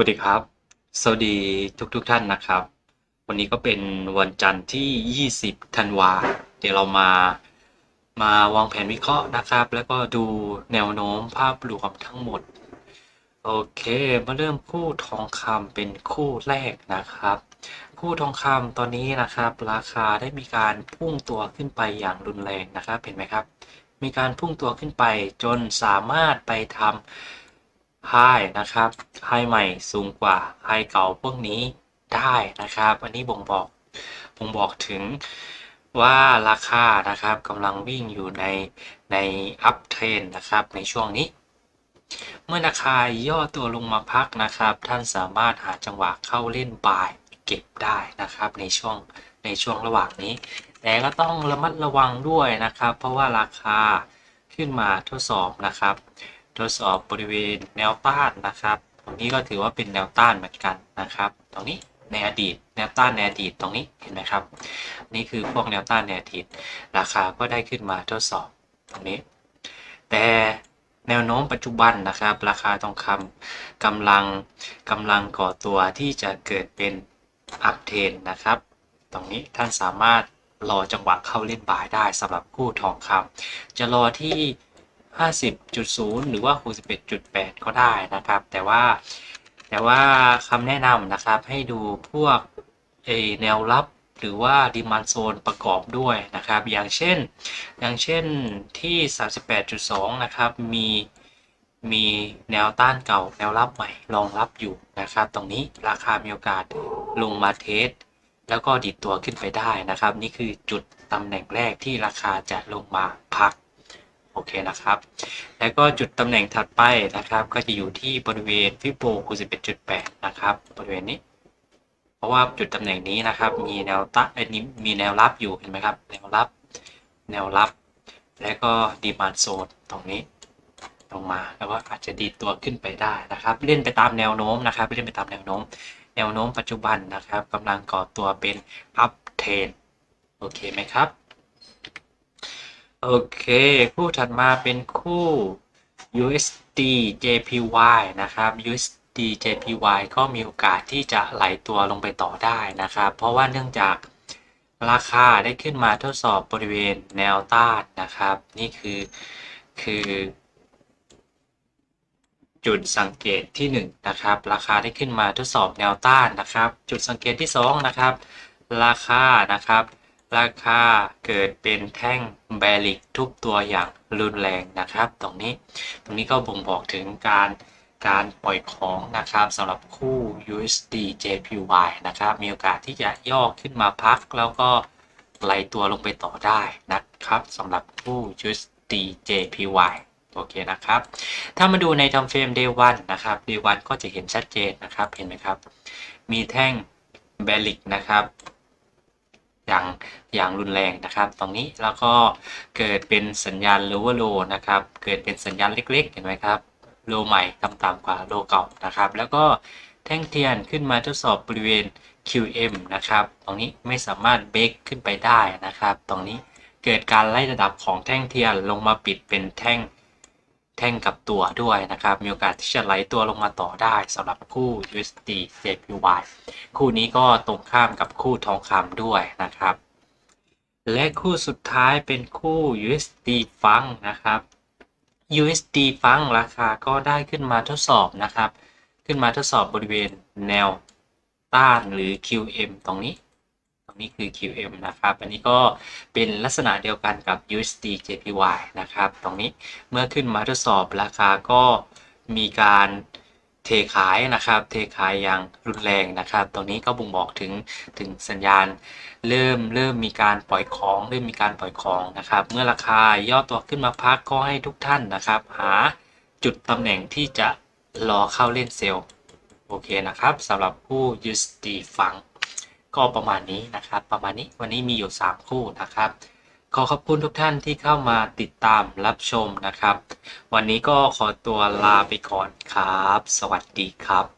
วัสดีครับ สวัสดีทุกๆทท่านนะครับ วันนี้ก็เป็นวันจันทร์ที่ 20 ธันวา เดี๋ยวเรามามาวางแผนวิเคราะห์นะครับ แล้วก็ดูแนวโน้มภาพรวมทั้งหมด โอเค มาเริ่มคู่ทองคำเป็นคู่แรกนะครับ คู่ทองคำตอนนี้นะครับ ราคาได้มีการพุ่งตัวขึ้นไปอย่างรุนแรงนะครับ เห็นไหมครับ มีการพุ่งตัวขึ้นไปจนสามารถไปทำ ไฮนะครับไฮใหม่สูงกว่าไฮเก่าพวกนี้ได้นะครับ อันนี้บ่งบอกบ่งบอกถึงว่าราคานะครับกำลังวิ่งอยู่ในในอัพเทรนนะครับในช่วงนี้ เมื่อราคาย่อตัวลงมาพักนะครับ ท่านสามารถหาจังหวะเข้าเล่นบายเก็บได้นะครับในช่วงในช่วงระหว่างนี้ แต่ก็ต้องระมัดระวังด้วยนะครับ เพราะว่าราคาขึ้นมาทดสอบนะครับ ทดสอบบริเวณแนวต้านนะครับ ตรงนี้ก็ถือว่าเป็นแนวต้านเหมือนกันนะครับ ตรงนี้ในอดีตแนวต้านในอดีตตรงนี้เห็นไหมครับ นี่คือพวกแนวต้านในอดีตราคาก็ได้ขึ้นมาทดสอบตรงนี้ แต่แนวโน้มปัจจุบันนะครับ ราคาทองคำกำลังกำลังก่อตัวที่จะเกิดเป็นอัพเทนนะครับ ตรงนี้ท่านสามารถรอจังหวะเข้าเล่นบายได้สำหรับคู่ทองคำจะรอที่ 50.0 หรือว่า 61.8 ก็ได้นะครับ แต่ว่าแต่ว่าคำแนะนำนะครับให้ดูพวกเอแนวรับหรือว่าดิมันโซนประกอบด้วยนะครับ อย่างเช่น อย่างเช่นที่ 38.2 นะครับ มีมีแนวต้านเก่าแนวรับใหม่รองรับอยู่นะครับ ตรงนี้ราคามีโอกาสลงมาเทส แล้วก็ดิดตัวขึ้นไปได้นะครับ นี่คือจุดตำแหน่งแรกที่ราคาจะลงมาพัก โอเคนะครับ แล้วก็จุดตำแหน่งถัดไปนะครับ ก็จะอยู่ที่บริเวณฟิโบ61.8 นะครับ บริเวณนี้ เพราะว่าจุดตำแหน่งนี้นะครับ มีแนวตั้นี้มีแนวรับอยู่เห็นไหมครับ แนวรับ แนวรับ แล้วก็ดีมานโซนตรงนี้ลงมาแล้วก็อาจจะดีตัวขึ้นไปได้นะครับ เล่นไปตามแนวโน้มนะครับ เล่นไปตามแนวโน้ม แนวโน้มปัจจุบันนะครับกำลังก่อตัวเป็นอัพเทรนโอเคไหมครับ โอเค คู่ถัดมาเป็นคู่ USD JPY นะครับ USD JPY ก็มีโอกาสที่จะไหลตัวลงไปต่อได้นะครับ เพราะว่าเนื่องจากราคาได้ขึ้นมาทดสอบบริเวณแนวต้านนะครับ นี่คือคือ จุดสังเกตที่ 1นนะครับ ราคาได้ขึ้นมาทดสอบแนวต้านนะครับ จุดสังเกตที่ 2 นะครับ ราคานะครับ ราคาเกิดเป็นแท่งแบริกทุบตัวอย่างรุนแรงนะครับ ตรงนี้ตรงนี้ก็บ่งบอกถึงการการปล่อยของนะครับสำหรับคู่ USD JPY นะครับ มีโอกาสที่จะย่อขึ้นมาพัก แล้วก็ไหลตัวลงไปต่อได้นะครับสำหรับคู่ USD JPY โอเคนะครับ ถ้ามาดูในทำเฟรม day 1นะครับ day 1ก็จะเห็นชัดเจนนะครับ เห็นไหมครับ มีแท่งแบริกนะครับ อย่างอย่างรุนแรงนะครับ ตรงนี้แล้วก็เกิดเป็นสัญญาณ lower low นะครับ เกิดเป็นสัญญาณเล็กๆ เห็นไหมครับโลใหม่ต่ำๆกว่าโลเก่านะครับ แล้วก็แท่งเทียนขึ้นมาทดสอบบริเวณ QM นะครับ ตรงนี้ไม่สามารถเบรกขึ้นไปได้นะครับ ตรงนี้เกิดการไล่ระดับของแท่งเทียนลงมาปิดเป็นแท่ง แท่งกับตัวด้วยนะครับ มีโอกาสที่จะไหลตัวลงมาต่อได้สำหรับคู่ USD JPY คู่นี้ก็ตรงข้ามกับคู่ทองคำด้วยนะครับ และคู่สุดท้ายเป็นคู่ USD ฟังนะครับ USD ฟังราคาก็ได้ขึ้นมาทดสอบนะครับ ขึ้นมาทดสอบบริเวณแนวต้านหรือ QM ตรงนี้ นี้คือ QM นะครับ อันนี้ก็เป็นลักษณะเดียวกันกับ USD JPY นะครับ ตรงนี้เมื่อขึ้นมาทดสอบราคาก็มีการเทขายนะครับ เทขายอย่างรุนแรงนะครับ ตรงนี้ก็บ่งบอกถึงถึงสัญญาณ เริ่มเริ่มมีการปล่อยของเริ่มมีการปล่อยของนะครับ เมื่อราคาย่อตัวขึ้นมาพักก็ให้ทุกท่านนะครับ หาจุดตำแหน่งที่จะรอเข้าเล่นเซลล์โอเคนะครับสำหรับผู้ USD ฟัง ก็ประมาณนี้นะครับ ประมาณนี้วันนี้มีอยู่ 3 คู่นะครับ ขอขอบคุณทุกท่านที่เข้ามาติดตามรับชมนะครับ วันนี้ก็ขอตัวลาไปก่อนครับ สวัสดีครับ